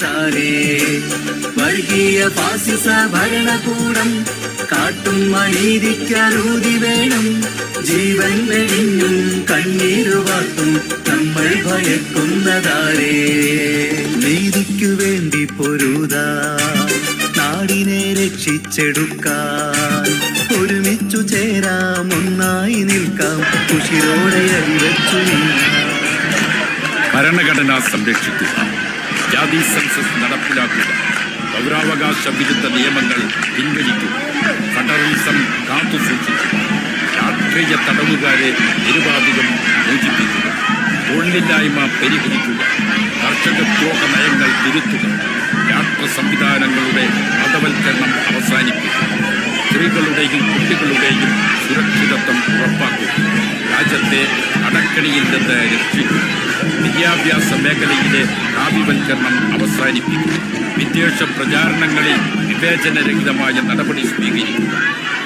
കൊന്നതാരേ വർഗീയ ഫാസിസ ഭരണകൂടം കാട്ടും അനീതിക്കരൂതി വേണം. ജീവൻ വെടിഞ്ഞും കണ്ണീരുവാർത്തും നമ്മൾ ഭയക്കുന്നതാരേ. നീതിക്കു വേണ്ടി പൊരുതാ നാടിനെ രക്ഷിച്ചെടുക്കാൻ. ഒരുമിച്ചു ചേരാം ഒന്നായി നിൽക്കാം കുഷിരോടെ അരിവച്ചു ഭരണഘടന സംരക്ഷിക്കുക. ജാതി സെൻസസ് നടപ്പിലാക്കുക. പൗരാവകാശ വിരുദ്ധ നിയമങ്ങൾ പിൻവലിക്കുക. ഫെഡറലിസം കാത്തുസൂക്ഷിക്കുക രാഷ്ട്രീയ തടവുകാരെ നിരുപാധികം മോചിപ്പിക്കുക. തൊഴിലില്ലായ്മ പരിഹരിക്കുക. കർഷകദ്രോഹ നയങ്ങൾ തിരുത്തുക. രാഷ്ട്ര സംവിധാനങ്ങളുടെ മതവൽക്കരണം അവസാനിപ്പിക്കുക. സ്ത്രീകളുടെയും കുട്ടികളുടെയും സുരക്ഷിതത്വം ഉറപ്പാക്കുക. രാജ്യത്തെ അടക്കണിയിൽ നിന്ന് രക്ഷിക്കുക. വിദ്യാഭ്യാസ മേഖലയിലെ കാവ്യവൽക്കരണം അവസാനിപ്പിക്കുക വിദ്വേഷ പ്രചാരണങ്ങളിൽ വിവേചനരഹിതമായ നടപടി സ്വീകരിക്കുക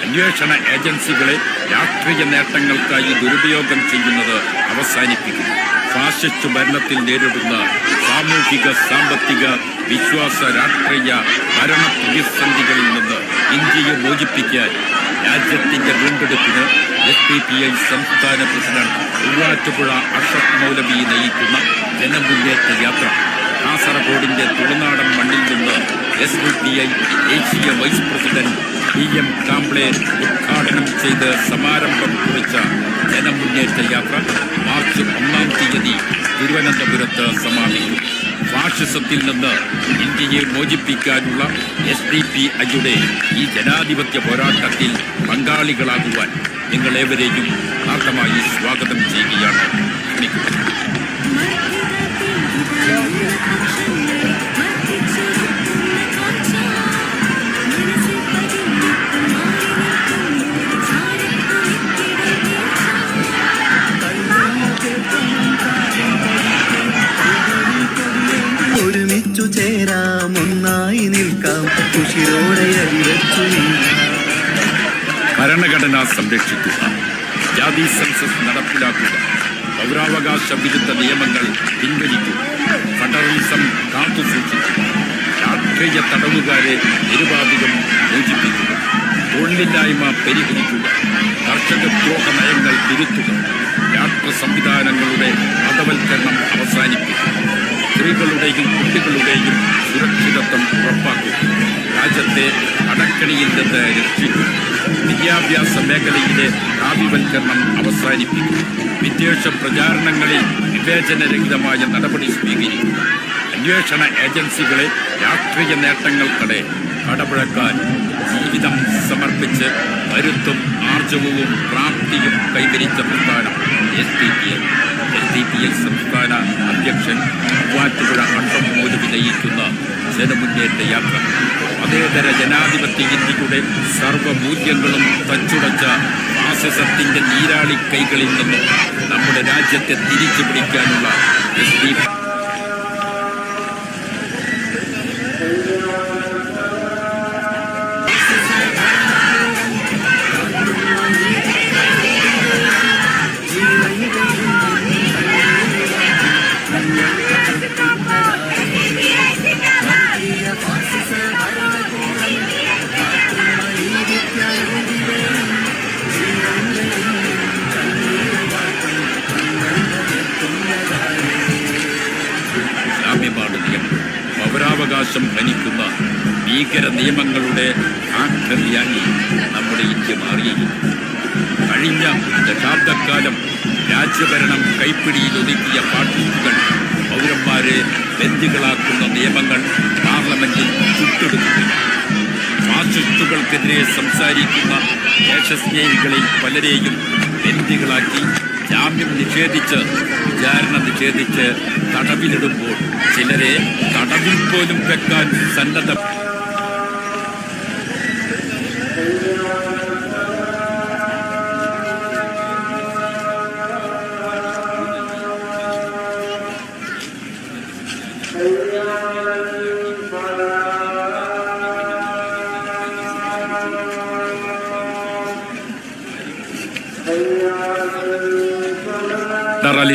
അന്വേഷണ ഏജൻസികളെ രാഷ്ട്രീയ നേട്ടങ്ങൾക്കായി ദുരുപയോഗം ചെയ്യുന്നത് അവസാനിപ്പിക്കുക ഫാസിസ്റ്റ് ഭരണത്തിൽ നേരിടുന്ന സാമൂഹിക സാമ്പത്തിക വിശ്വാസ രാഷ്ട്രീയ ഭരണ പ്രതിസന്ധികളിൽ നിന്ന് ഇന്ത്യയെ മോചിപ്പിക്കാൻ രാജ്യത്തിന്റെ വീണ്ടെടുപ്പിന് എസ് പി പി ഐ സംസ്ഥാന പ്രസിഡന്റ് ഉള്ളാറ്റുപുഴ അഷഫ് മൗലവി നയിക്കുന്ന ജനമുന്നേറ്റ യാത്ര. കാസർഗോഡിന്റെ തുളുനാടൻ മണ്ണിൽ നിന്ന് എസ് ഡി പി ഐ ദേശീയ vice president P M Kamble ഉദ്ഘാടനം ചെയ്ത് സമാരംഭം കുറിച്ച ജനമുന്നേറ്റ യാത്ര മാർച്ച് ഒന്നാം തീയതി തിരുവനന്തപുരത്ത് സമാപിക്കും. ഫാഷിസത്തിൽ നിന്ന് ഇന്ത്യയെ മോചിപ്പിക്കാനുള്ള എസ് ഡി പി ഐയുടെ ഈ ജനാധിപത്യ പോരാട്ടത്തിൽ പങ്കാളികളാകുവാൻ നിങ്ങളേവരെയും ആർദ്രമായി സ്വാഗതം ചെയ്യുകയാണ്. ക്ഷണിക്കുന്നത് നിൽക്കാം കുഷിരോടെ ഭരണഘടന സംരക്ഷിക്കുക. ജാതി സെൻസസ് നടപ്പിലാക്കുക. പൗരാവകാശ വിരുദ്ധ നിയമങ്ങൾ പിൻവലിക്കുക. ഫെഡറലിസം കാത്തുസൂക്ഷിക്കുക രാഷ്ട്രീയ തടവുകാരെ നിരുപാധികം മോചിപ്പിക്കുക. തൊഴിലില്ലായ്മ പരിഹരിക്കുക. കർഷകദ്രോഹ നയങ്ങൾ തിരുത്തുക. രാഷ്ട്ര സംവിധാനങ്ങളുടെ മതവൽക്കരണം അവസാനിപ്പിക്കുക. സ്ത്രീകളുടെയും കുട്ടികളുടെയും സുരക്ഷിതത്വം ഉറപ്പാക്കും. രാജ്യത്തെ അടക്കണിയിൽ നിന്ന് രക്ഷിക്കും. വിദ്യാഭ്യാസ മേഖലയിലെ കാവ്യവൽക്കരണം അവസാനിപ്പിക്കും. വിദ്വേഷ പ്രചാരണങ്ങളിൽ വിവേചനരഹിതമായ നടപടി സ്വീകരിക്കും. അന്വേഷണ ഏജൻസികളെ രാഷ്ട്രീയ നേട്ടങ്ങൾക്കടെ കടപുഴക്കാൻ ജീവിതം സമർപ്പിച്ച് കരുത്തും ആർജവവും പ്രാപ്തിയും കൈവരിച്ച പ്രസ്ഥാനം S D P L S D P L സംസ്ഥാന അധ്യക്ഷൻ മൂവാറ്റുപുഴ അണ്ടം മോദി വിജയിക്കുന്ന ജനമുന്നേറ്റ യാത്ര. മതേതര ജനാധിപത്യ ഇന്ത്യയുടെ സർവമൂല്യങ്ങളും തച്ചുടച്ച ഫാസിസത്തിന്റെ നീരാളി കൈകളിൽ നിന്നും നമ്മുടെ രാജ്യത്തെ തിരിച്ചു പിടിക്കാനുള്ള എസ് ഡി പൗരാവകാശം ഹനിക്കുന്ന ഭീകര നിയമങ്ങളുടെ ആക്രമിയായി നമ്മുടെ ഇന്ത്യ മാറിയിരിക്കുന്നു. കഴിഞ്ഞ ദശാബ്ദക്കാലം രാജ്യഭരണം കൈപ്പിടിയിൽ ഒതുക്കിയ പാർട്ടികൾ പൗരന്മാരെ ബന്ദികളാക്കുന്ന നിയമങ്ങൾ പാർലമെന്റിൽ ചുട്ടെടുക്കുകയാണ് ഫാസിസ്റ്റുകൾക്കെതിരെ സംസാരിക്കുന്ന ദേശസ്നേഹികളിൽ പലരെയും ബന്ദികളാക്കി ജാമ്യം നിഷേധിച്ച് വിചാരണ നിഷേധിച്ച് തടവിലിടുമ്പോൾ ചിലരെ തടവിൽ പോലും വെക്കാൻ സന്നദ്ധ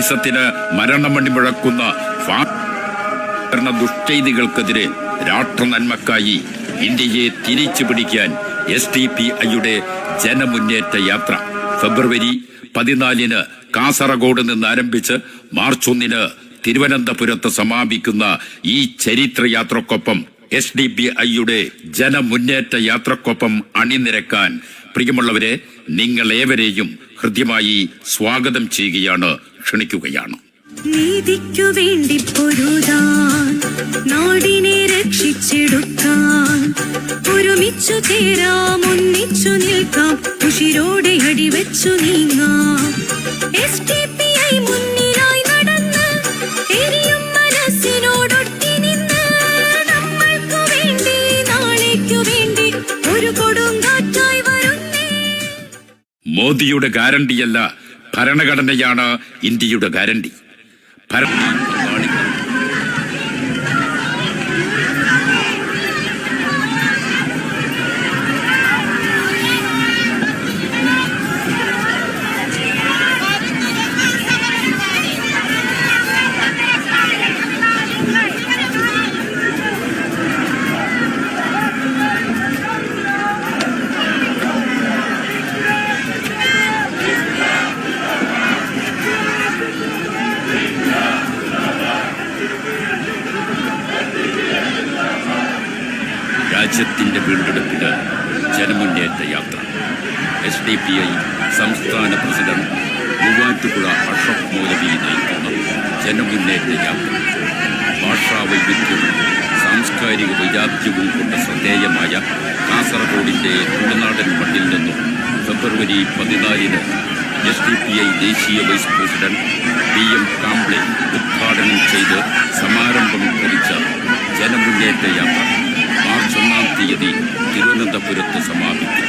ഫെഡറലിസത്തിന് മരണം മുഴക്കുന്ന ഭരണ ദുഷ്ചെയ്തികൾക്കെതിരെ രാഷ്ട്ര നന്മക്കായി ഇന്ത്യയെ തിരിച്ചു പിടിക്കാൻ എസ് ടി പി ഐയുടെ ജനമുന്നേറ്റ യാത്ര. ഫെബ്രുവരി പതിനാലിന് കാസർഗോഡ് നിന്ന് ആരംഭിച്ച് മാർച്ച് ഒന്നിന് തിരുവനന്തപുരത്ത് സമാപിക്കുന്ന ഈ ചരിത്രയാത്രക്കൊപ്പം എസ് ഡി ബി ഐയുടെ ജനമുന്നേറ്റ യാത്രക്കൊപ്പം അണിനിരക്കാൻ പ്രിയമുള്ളവരെ നിങ്ങൾ ഏവരെയും ഹൃദ്യമായി സ്വാഗതം ചെയ്യുകയാണ് ക്ഷണിക്കുകയാണ്. നീതിക്കു വേണ്ടി പൊരുതാൻ നാടിനെ രക്ഷിച്ചെടുക്കാൻ. ഒരുമിച്ചു ചേരാം ഒന്നിച്ചു നിൽക്കാം ഉഷിരോടെ അടിവെച്ചു നീങ്ങാം. എസ് ടി പി ഐ മുന്നിലായി നടന്ന് എരിയും മനസ്സിനോടൊട്ടി നിന്ന്. നമ്മൾക്കു വേണ്ടി നാളേക്കു വേണ്ടി ഒരു കൊടുങ്കാറ്റായി വരുന്നേ. മോദിയുടെ ഗ്യാരണ്ടിയല്ല ഭരണഘടനയാണ് ഇന്ത്യയുടെ ഗ്യാരണ്ടി. ഭരണ ജനമുന്നേറ്റ യാത്ര മാർച്ച് ഒന്നാം തീയതി തിരുവനന്തപുരത്ത് സമാപിക്കും.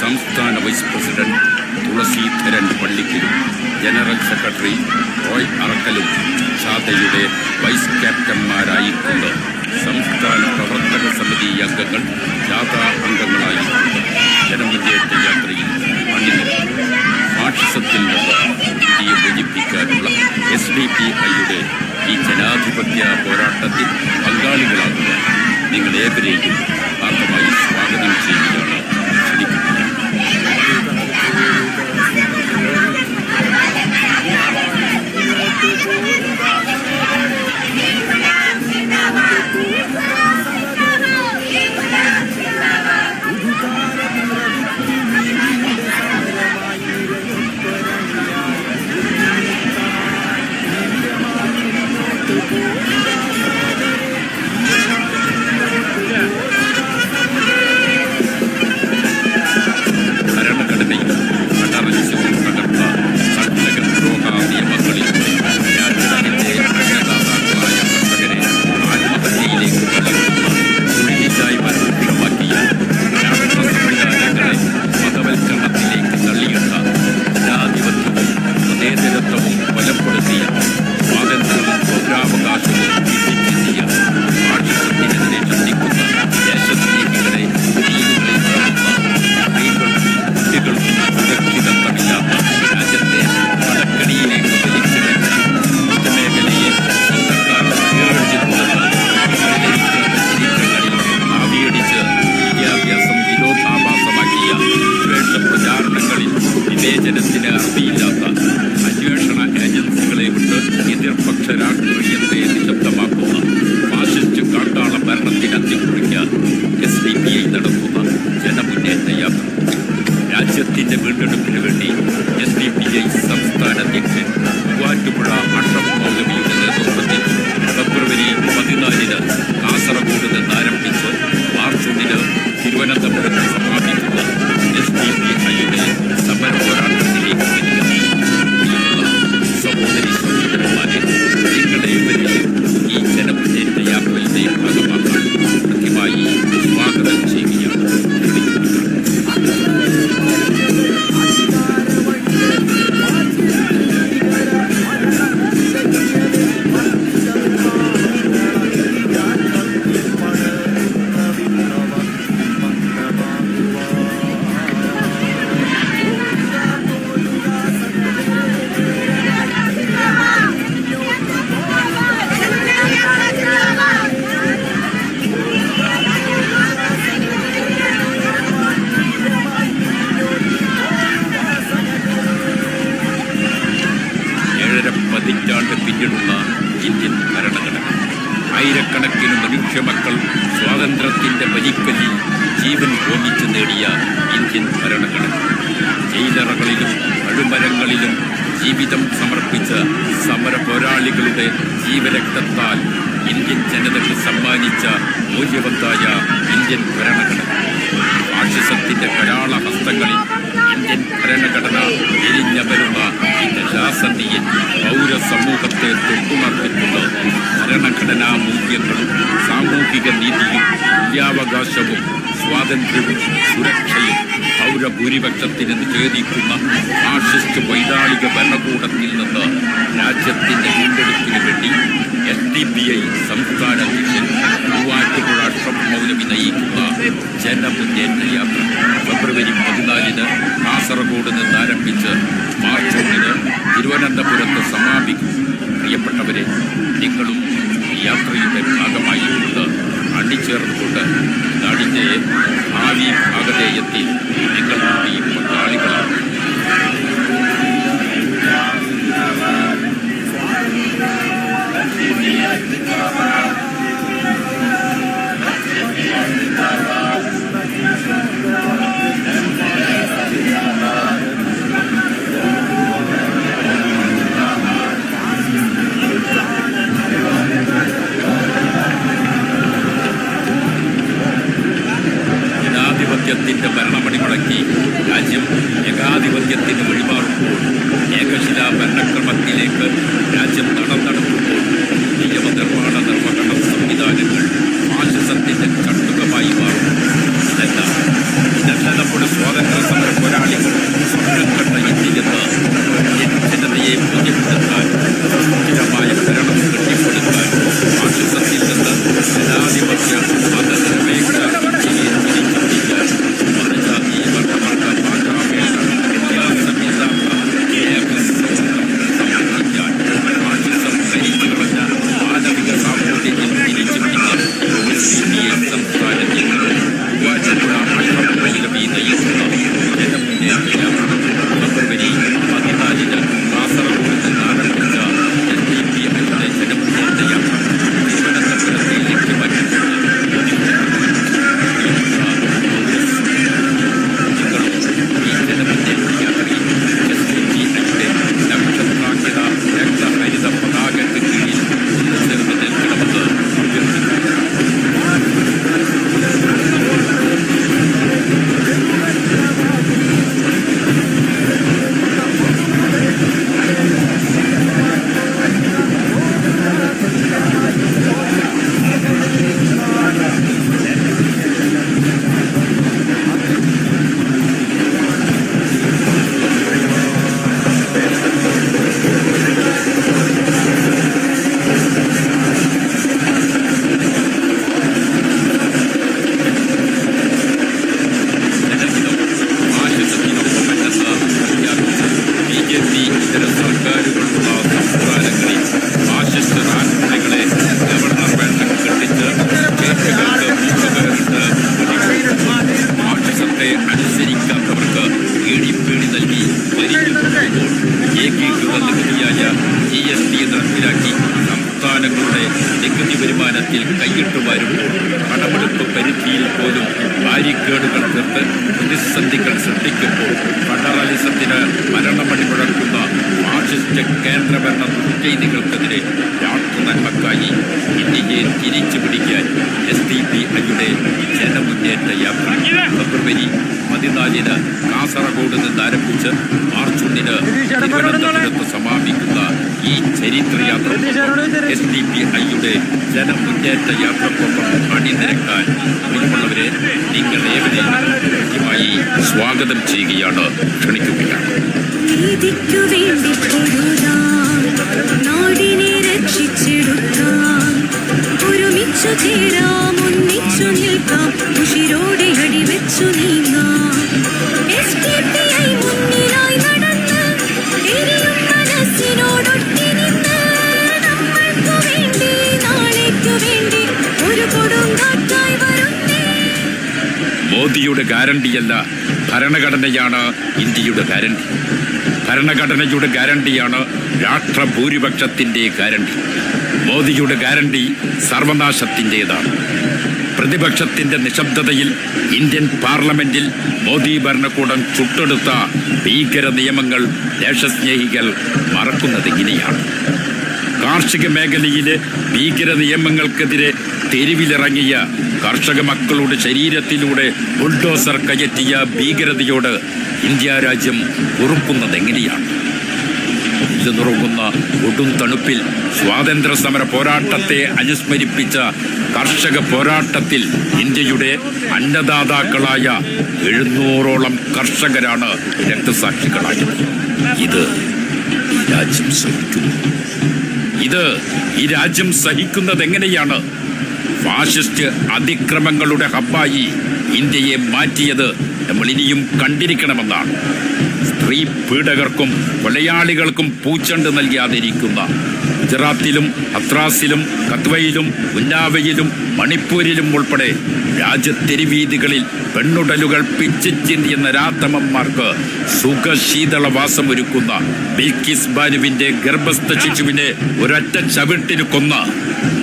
സംസ്ഥാന വൈസ് പ്രസിഡന്റ് തുളസീധരൻ പള്ളിക്കലും ജനറൽ സെക്രട്ടറി റോയ് അറക്കലും ഷാദയുടെ വൈസ് ക്യാപ്റ്റന്മാരായിക്കൊണ്ട് സംസ്ഥാന പ്രവർത്തക സമിതി അംഗങ്ങൾ ജാഥാ അംഗങ്ങളായി ജനമുന്നേറ്റ യാത്രയിൽ അണിനിരക്കും. ഫാഷിസത്തിൽ നിന്ന് ഇന്ത്യയെ മോചിപ്പിക്കാനുള്ള എസ് ഡി പി ഐയുടെ ഈ ജനാധിപത്യ പോരാട്ടത്തിൽ പങ്കാളികളാകുക നിങ്ങൾ ഏവരെയും ആർദ്രമായി സ്വാഗതം ചെയ്യുകയാണ്. ഏജനത്തിന് അറിയില്ലാത്ത അന്വേഷണ ഏജൻസികളെ കൊണ്ട് എതിർപക്ഷ രാഷ്ട്രീയ ഭരണഘടനാ മൂല്യങ്ങളും സാമൂഹിക നീതിയും തുല്യാവകാശവും സ്വാതന്ത്ര്യവും സുരക്ഷയും പൗരഭൂരിപക്ഷത്തിന് നിഷേധിക്കുന്ന ഫാഷിസ്റ്റ് വൈതാളിക ഭരണകൂടത്തിൽ നിന്ന് രാജ്യത്തിന്റെ വീണ്ടെടുപ്പിന് വേണ്ടി എസ് ഡി പി ഐ സംസ്ഥാന അധ്യക്ഷൻ മൂവാറ്റുപുഴ അഷ്റഫ് മൗലമി നയിക്കുന്ന ജനമുന്നേറ്റ യാത്ര ഫെബ്രുവരി പതിനാലിന് കാസർഗോഡ് നിന്ന് ആരംഭിച്ച് മാർച്ച് ഒന്നിന് തിരുവനന്തപുരത്ത് സമാപിക്കും. പ്രിയപ്പെട്ടവരെ നിങ്ങളും യാത്രയുടെ ഭാഗമായി കൊണ്ട് അണിചേർന്നുകൊണ്ട് നാടിന്റെ ഭാവി ഭാഗതേയത്തിൽ എത്തി. ഈ പങ്കാളികളാണ്. ജനമുന്നേറ്റ യാത്രക്കൊപ്പം അണിനിരക്കാൻ മുൻപുള്ളവരെ നിങ്ങൾ ഏവരെയും സ്വാഗതം ചെയ്യുകയാണ്. ക്ഷണിക്കുകയാണ്. ഒരുമിച്ചു ചേരാം ഒന്നിച്ചു നിൽക്കാം. ഉഷിരോടെ അടിവെച്ചു നീങ്ങാം. മോദിയുടെ ഗ്യാരണ്ടിയല്ല ഭരണഘടനയാണ് ഇന്ത്യയുടെ ഗ്യാരണ്ടി. ഭരണഘടനയുടെ ഗ്യാരണ്ടിയാണ് രാഷ്ട്രഭൂരിപക്ഷത്തിന്റെ ഗ്യാരണ്ടി. മോദിയുടെ ഗ്യാരണ്ടി സർവനാശത്തിന്റേതാണ്. പ്രതിപക്ഷത്തിന്റെ നിശബ്ദതയിൽ ഇന്ത്യൻ പാർലമെന്റിൽ മോദി ഭരണകൂടം ചുട്ടെടുത്ത ഭീകര നിയമങ്ങൾ ദേശസ്നേഹികൾ മറക്കുന്നത് ഇനിയാണ് കാർഷിക മേഖലയിലെ ഭീകര നിയമങ്ങൾക്കെതിരെ തെരുവിലിറങ്ങിയ കർഷക മക്കളുടെ ശരീരത്തിലൂടെ ബുൾഡോസർ കയറ്റിയ ഭീകരതയോട് ഇന്ത്യ രാജ്യം ഉറുക്കുന്നത് എങ്ങനെയാണ്? നിറങ്ങുന്ന ഒടും തണുപ്പിൽ സ്വാതന്ത്ര്യ സമര പോരാട്ടത്തെ അനുസ്മരിപ്പിച്ച കർഷക പോരാട്ടത്തിൽ ഇന്ത്യയുടെ അന്നദാതാക്കളായ എഴുന്നൂറോളം കർഷകരാണ് രക്തസാക്ഷികളായത്. ഇത് രാജ്യം സഹിക്കുന്നു. ഇത് ഈ രാജ്യം സഹിക്കുന്നത് എങ്ങനെയാണ്? ഫാഷിസ്റ്റ് അതിക്രമങ്ങളുടെ ഹബ്ബായി ഇന്ത്യയെ മാറ്റിയത് നമ്മൾ ഇനിയും കണ്ടിരിക്കണമെന്നാണ്. സ്ത്രീ പീഡകർക്കും കൊലയാളികൾക്കും പൂച്ചണ്ട് നൽകാതിരിക്കുന്ന ഗുജറാത്തിലും ഹത്രാസിലും കത്വയിലും ഉന്നാവയിലും മണിപ്പൂരിലും ഉൾപ്പെടെ രാജ്യത്തെരുവീതികളിൽ പെണ്ണുടലുകൾ പിച്ചിച്ചിന്തിയെന്ന രാത്തമ്മമാർക്ക് സുഖശീതളവാസം ഒരുക്കുന്ന ബിൽക്കിസ് ബാനുവിന്റെ ഗർഭസ്ഥ ശിശുവിനെ ഒരൊറ്റ ചവിട്ടിന് കൊന്ന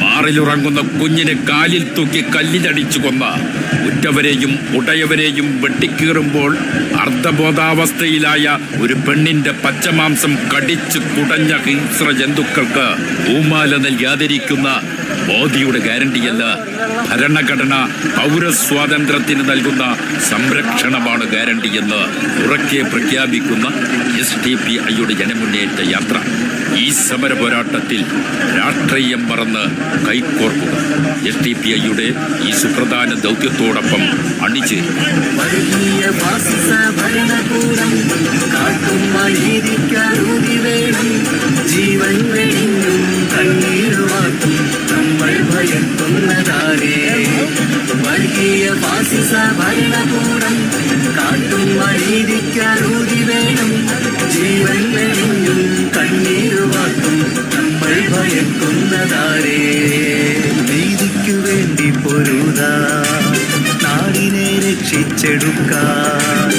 മാറിലുറങ്ങുന്ന കുഞ്ഞിനെ കാലിൽ തൂക്കി കല്ലിലടിച്ചു കൊന്ന ഉറ്റവരെയും ഉടയവരെയും വെട്ടിക്കീറുമ്പോൾ അർദ്ധബോധാവസ്ഥയിലായ ഒരു പെണ്ണിന്റെ പച്ചമാംസം കടിച്ചു കുടഞ്ഞ ഹിംസ്ര ജന്തുക്കൾക്ക് ഊമാല നൽകാതിരിക്കുന്ന മോദിയുടെ ഗ്യാരണ്ടിയല്ല. ഭരണഘടന പൗരസ്വാതന്ത്ര്യത്തിന് നൽകുന്ന സംരക്ഷണമാണ് ഗ്യാരണ്ടിയെന്ന് ഉറക്കെ പ്രഖ്യാപിക്കുന്ന എസ് ഡി പി ഐയുടെ ജനമുന്നേറ്റ യാത്ര. ഈ സമര പോരാട്ടത്തിൽ രാഷ്ട്രീയം മറന്ന് കൈകോർക്കുക. എസ് ഡി പി ഐയുടെ ഈ സുപ്രധാന ദൗത്യത്തോടൊപ്പം അണിചേരും. വേണം. ജീവൻ ഭരണകൂടം കാട്ടും അനീതിക്കാരൂതി വേണം. ജീവൻ കണ്ണീരുമാക്കും ഭയക്കുന്നതാരേ നീതിക്കു വേണ്ടി പൊരുതാ. നാടിനെ രക്ഷിച്ചെടുക്കാൻ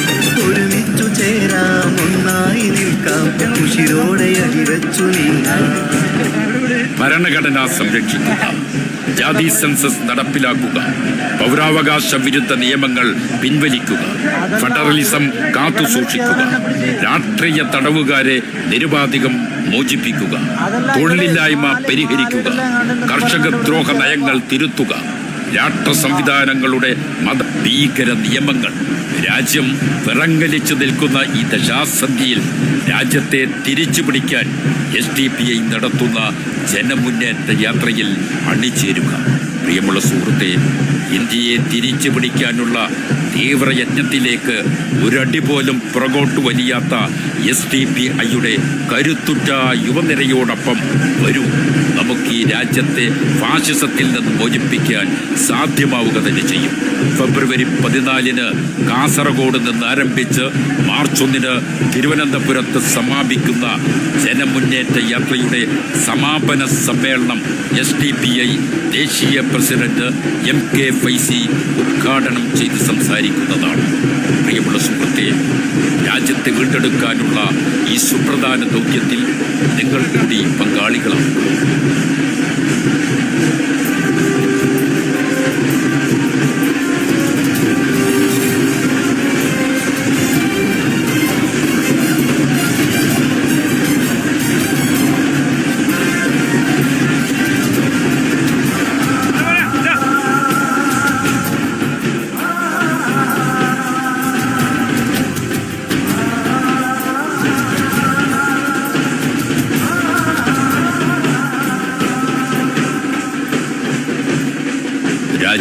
ഒരുമിച്ചു ചേരാം ഒന്നായി നിൽക്കാം. ഉഷിരോടെ അടിവച്ചു ഭരണഘടന സംരക്ഷിക്കുക. ജാതി സെൻസസ് നടപ്പിലാക്കുക. പൗരാവകാശ വിരുദ്ധ നിയമങ്ങൾ പിൻവലിക്കുക. ഫെഡറലിസം കാത്തുസൂക്ഷിക്കുക. രാഷ്ട്രീയ തടവുകാരെ നിരുപാധികം മോചിപ്പിക്കുക തൊഴിലില്ലായ്മ പരിഹരിക്കുക കർഷക ദ്രോഹ നയങ്ങൾ തിരുത്തുക രാഷ്ട്ര സംവിധാനങ്ങളുടെ മത ഭീകര നിയമങ്ങൾ. രാജ്യം വിറങ്ങലിച്ചു നിൽക്കുന്ന ഈ ദശാസന്ധിയിൽ രാജ്യത്തെ തിരിച്ചു പിടിക്കാൻ എസ് ഡി പി ഐ നടത്തുന്ന ജനമുന്നേറ്റ യാത്രയിൽ അണിചേരുക. പ്രിയമുള്ള സുഹൃത്തെ ഇന്ത്യയെ തിരിച്ചു പിടിക്കാനുള്ള തീവ്രയജ്ഞത്തിലേക്ക് ഒരടി പോലും പുറകോട്ട് വലിയാത്ത എസ് ഡി പി ഐയുടെ കരുത്തുറ്റ യുവനിരയോടൊപ്പം വരൂ. നമുക്ക് ഈ രാജ്യത്തെ ഫാഷിസത്തിൽ നിന്ന് മോചിപ്പിക്കാൻ സാധ്യമാവുക തന്നെ ചെയ്യും. ഫെബ്രുവരി പതിനാലിന് കാസർഗോഡ് നിന്ന് ആരംഭിച്ച് മാർച്ച് ഒന്നിന് തിരുവനന്തപുരത്ത് സമാപിക്കുന്ന ജനമുന്നേറ്റ യാത്രയുടെ സമാപന സമ്മേളനം എസ് ഡി പി ഐ ദേശീയ പ്രസിഡന്റ് എം കെ ഫൈസി ഉദ്ഘാടനം ചെയ്ത് സംസാരിക്കുന്നതാണ്. പ്രിയമുള്ള സുഹൃത്തെ രാജ്യത്തെ വീണ്ടെടുക്കാനുള്ള ഈ സുപ്രധാന ദൗത്യത്തിൽ നിങ്ങൾ കൂടി പങ്കാളികളാണ്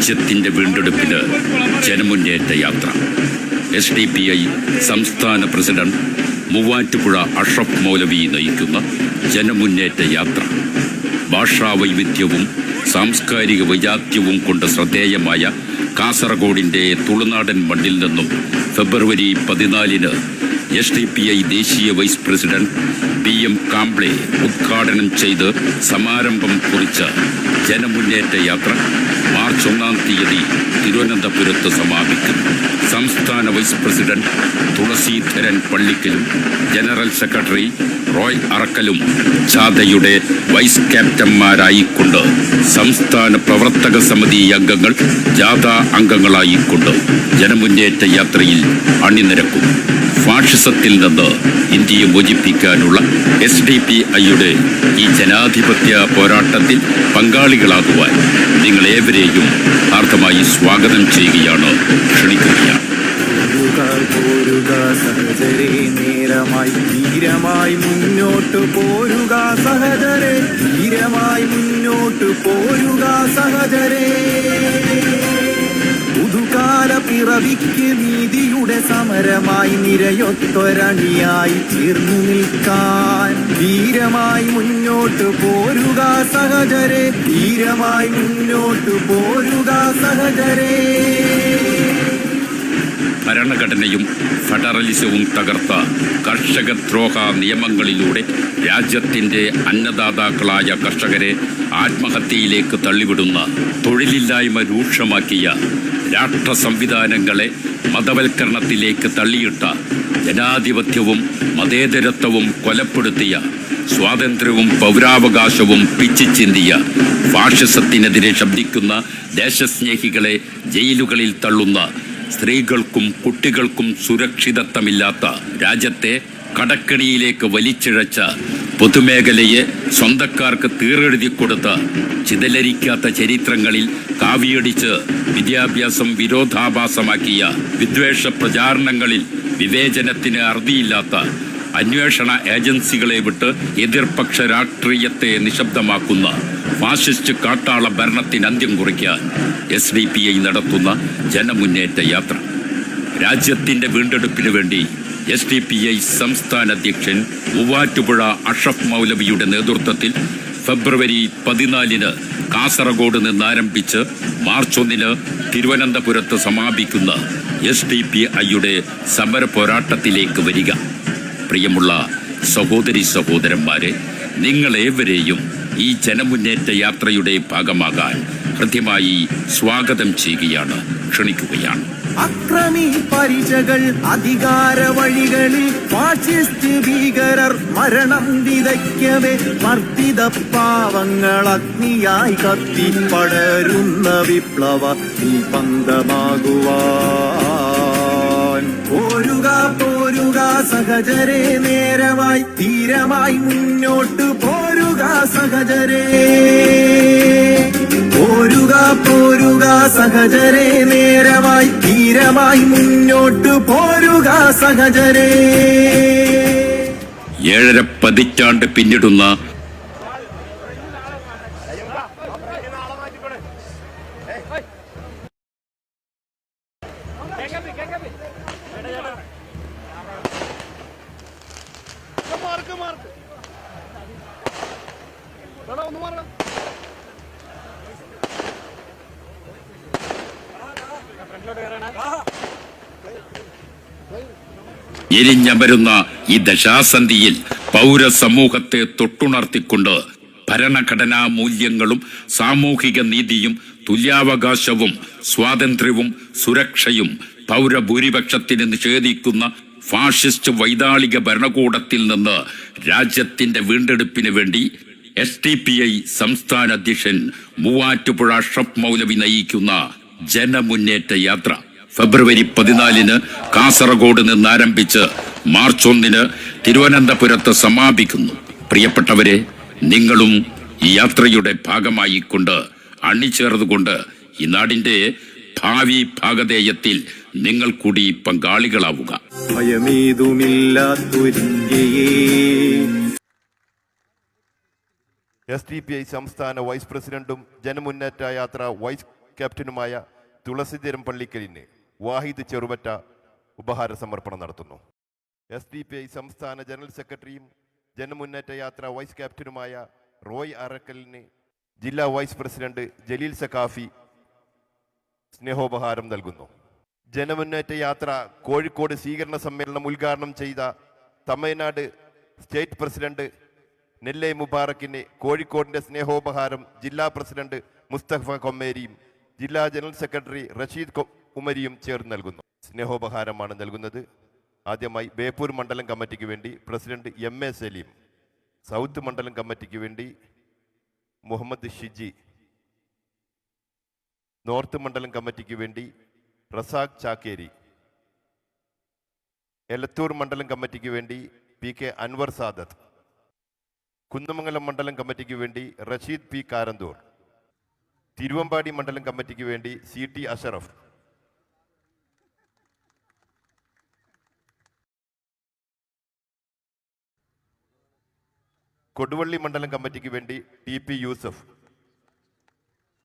രാജ്യത്തിന്റെ വീണ്ടെടുപ്പിന് ജനമുന്നേറ്റ യാത്ര. എസ് ഡി പി ഐ സംസ്ഥാന പ്രസിഡന്റ് മൂവാറ്റുപുഴ അഷ്റഫ് മൗലവി നയിക്കുന്ന ജനമുന്നേറ്റ യാത്ര. ഭാഷാ വൈവിധ്യവും സാംസ്കാരിക വൈജാത്യവും കൊണ്ട് ശ്രദ്ധേയമായ കാസർഗോഡിന്റെ തുളുനാടൻ മണ്ണിൽ നിന്നും ഫെബ്രുവരി പതിനാലിന് എസ് ഡി പി ഐ ദേശീയ vice president P M Kamble ഉദ്ഘാടനം ചെയ്ത് സമാരംഭം കുറിച്ച ജനമുന്നേറ്റ യാത്ര. മാർച്ച് ഒന്നാം തീയതി തിരുവനന്തപുരത്ത് സമാപിക്കും. സംസ്ഥാന വൈസ് പ്രസിഡന്റ് തുളസീധരൻ പള്ളിക്കലും ജനറൽ സെക്രട്ടറി റോയ് അറക്കലും ജാഥയുടെ വൈസ് ക്യാപ്റ്റന്മാരായിക്കൊണ്ട് സംസ്ഥാന പ്രവർത്തക സമിതി അംഗങ്ങൾ ജാഥ അംഗങ്ങളായിക്കൊണ്ട് ജനമുന്നേറ്റ യാത്രയിൽ അണിനിരക്കും. ഫാഷിസത്തിൽ നിന്ന് ഇന്ത്യയെ മോചിപ്പിക്കാനുള്ള എസ് ഡി പി ഐയുടെ ഈ ജനാധിപത്യ പോരാട്ടത്തിൽ പങ്കാളികളാകുവാൻ നിങ്ങൾ ഏവരെയും ആർദ്രമായി സ്വാഗതം ചെയ്യുകയാണ് ക്ഷണിക്കുകയാണ്. പോരുക സഹജരെ നേരമായി ധീരമായി മുന്നോട്ട് പോരുക സഹജരെ ധീരമായി മുന്നോട്ട് പോരുക സഹജരെ പിറവിക്ക് നീതിയുടെ സമരമായി നിരയൊത്തൊരണിയായി തീർന്നു നിൽക്കാൻ. ധീരമായി മുന്നോട്ട് പോരുക സഹജരെ. ധീരമായി മുന്നോട്ട് പോരുക സഹജരെ. ഭരണഘടനയും ഫെഡറലിസവും തകർത്ത കർഷകദ്രോഹ നിയമങ്ങളിലൂടെ രാജ്യത്തിന്റെ അന്നദാതാക്കളായ കർഷകരെ ആത്മഹത്യയിലേക്ക് തള്ളിവിടുന്ന തൊഴിലില്ലായ്മ രൂക്ഷമാക്കിയ രാഷ്ട്ര സംവിധാനങ്ങളെ മതവൽക്കരണത്തിലേക്ക് തള്ളിയിട്ട ജനാധിപത്യവും മതേതരത്വവും കൊലപ്പെടുത്തിയ സ്വാതന്ത്ര്യവും പൗരാവകാശവും പിച്ചിച്ചിന്തിയ ഫാഷിസത്തിനെതിരെ ശബ്ദിക്കുന്ന ദേശസ്നേഹികളെ ജയിലുകളിൽ തള്ളുന്ന സ്ത്രീകൾക്കും കുട്ടികൾക്കും സുരക്ഷിതത്വമില്ലാത്ത രാജ്യത്തെ കടക്കണിയിലേക്ക് വലിച്ചിഴച്ച പൊതുമേഖലയെ സ്വന്തക്കാർക്ക് തീറെഴുതി കൊടുത്ത ചിതലരിക്കാത്ത ചരിത്രങ്ങളിൽ കാവിയടിച്ച് വിദ്യാഭ്യാസം വിരോധാഭാസമാക്കിയ വിദ്വേഷ പ്രചാരണങ്ങളിൽ വിവേചനത്തിന് അറുതിയില്ലാത്ത അന്വേഷണ ഏജൻസികളെ വിട്ട് എതിർപക്ഷ രാഷ്ട്രീയത്തെ നിശബ്ദമാക്കുന്ന ഫാസിസ്റ്റ് കാട്ടാള ഭരണത്തിന് അന്ത്യം കുറിക്കാൻ എസ് ഡി പി ഐ നടത്തുന്ന ജനമുന്നേറ്റ യാത്ര. രാജ്യത്തിന്റെ വീണ്ടെടുപ്പിന് വേണ്ടി എസ് ഡി പി ഐ സംസ്ഥാന അധ്യക്ഷൻ മൂവാറ്റുപുഴ അഷഫ് മൗലവിയുടെ നേതൃത്വത്തിൽ ഫെബ്രുവരി പതിനാലിന് കാസർഗോഡ് നിന്ന് ആരംഭിച്ച് മാർച്ച് ഒന്നിന് തിരുവനന്തപുരത്ത് സമാപിക്കുന്ന എസ് ഡി പി ഐയുടെ സമര പോരാട്ടത്തിലേക്ക് വരിക. പ്രിയമുള്ള സഹോദരി സഹോദരന്മാരെ നിങ്ങളേവരെയും ഈ ജനമുന്നേറ്റ യാത്രയുടെ ഭാഗമാകാൻ ഹൃദ്യമായി സ്വാഗതം ചെയ്യുകയാണ് ക്ഷണിക്കുകയാണ്. അക്രമി പരിചകൾ അധികാര വഴികളിൽ ഫാഷിസ്റ്റ് ഭീകരർ മരണം വിതയ്ക്കവേ വർദ്ധിത പാവങ്ങൾ അഗ്നിയായി കത്തി പടരുന്ന വിപ്ലവ ദീപന്തമാകുവാൻ പോരുക പോരുക സഹജരെ നേരമായി ധീരമായി മുന്നോട്ട് പോരുക സഹജരെ നേരമായി ധീരമായി മുന്നോട്ട് പോരുക സഹജരെ ഏഴര പതിറ്റാണ്ട് പിന്നിടുന്ന എരിഞ്ഞമരുന്ന ഈ ദശാസന്ധിയിൽ പൗരസമൂഹത്തെ തൊട്ടുണർത്തിക്കൊണ്ട് ഭരണഘടനാ മൂല്യങ്ങളും സാമൂഹിക നീതിയും തുല്യാവകാശവും സ്വാതന്ത്ര്യവും സുരക്ഷയും പൗരഭൂരിപക്ഷത്തിന് നിഷേധിക്കുന്ന ഫാഷിസ്റ്റ് വൈതാളിക ഭരണകൂടത്തിൽ നിന്ന് രാജ്യത്തിന്റെ വീണ്ടെടുപ്പിന് വേണ്ടി എസ് ടി പി ഐ സംസ്ഥാന അധ്യക്ഷൻ മൂവാറ്റുപുഴ അഷ്റഫ് മൗലവി നയിക്കുന്ന ജനമുന്നേറ്റ യാത്ര. ഫെബ്രുവരി പതിനാലിന് കാസർഗോഡ് നിന്ന് ആരംഭിച്ച് മാർച്ച് ഒന്നിന് തിരുവനന്തപുരത്ത് സമാപിക്കുന്നു. പ്രിയപ്പെട്ടവരെ നിങ്ങളും ഈ യാത്രയുടെ ഭാഗമായിക്കൊണ്ട് അണിചേർന്നുകൊണ്ട് ഈ നാടിന്റെ ഭാവി ഭാഗധേയത്തിൽ നിങ്ങൾ കൂടി പങ്കാളികളാവുക. എസ് ഡി പി ഐ സംസ്ഥാന വൈസ് പ്രസിഡന്റും ജനമുന്നേറ്റ യാത്ര വൈസ് ക്യാപ്റ്റനുമായ തുളസീധരം പള്ളിക്കലിന് വാഹിദ് ചെറുപറ്റ ഉപഹാര സമർപ്പണം നടത്തുന്നു. എസ് ഡി പി ഐ സംസ്ഥാന ജനറൽ സെക്രട്ടറിയും ജനമുന്നേറ്റ യാത്ര വൈസ് ക്യാപ്റ്റനുമായ റോയ് അറക്കലിന് ജില്ലാ വൈസ് പ്രസിഡന്റ് ജലീൽ സഖാഫി സ്നേഹോപഹാരം നൽകുന്നു. ജനമുന്നേറ്റ യാത്ര കോഴിക്കോട് സ്വീകരണ സമ്മേളനം ഉദ്ഘാടനം ചെയ്ത തമിഴ്നാട് സ്റ്റേറ്റ് പ്രസിഡന്റ് നെല്ലൈ മുബാറക്കിന് കോഴിക്കോടിന്റെ സ്നേഹോപഹാരം ജില്ലാ പ്രസിഡന്റ് മുസ്തഫ കൊമ്മേരിയും ജില്ലാ ജനറൽ സെക്രട്ടറി റഷീദ് കൊ- ഉമരിയും ചേർന്ന് നൽകുന്നു. സ്നേഹോപഹാരമാണ് നൽകുന്നത്. ആദ്യമായി ബേപ്പൂർ മണ്ഡലം കമ്മിറ്റിക്ക് വേണ്ടി president M A Saleem south മണ്ഡലം കമ്മിറ്റിക്ക് വേണ്ടി മുഹമ്മദ് ഷിജി നോർത്ത് മണ്ഡലം കമ്മിറ്റിക്ക് വേണ്ടി റസാഖ് ചാക്കേരി എലത്തൂർ മണ്ഡലം കമ്മിറ്റിക്ക് വേണ്ടി പി കെ അൻവർ സാദത്ത് കുന്നമംഗലം മണ്ഡലം കമ്മിറ്റിക്ക് വേണ്ടി റഷീദ് പി കാരന്തൂർ തിരുവമ്പാടി മണ്ഡലം കമ്മിറ്റിക്ക് വേണ്ടി സി ടി അഷറഫ് കൊടുവള്ളി മണ്ഡലം കമ്മിറ്റിക്ക് വേണ്ടി ടി പി യൂസഫ്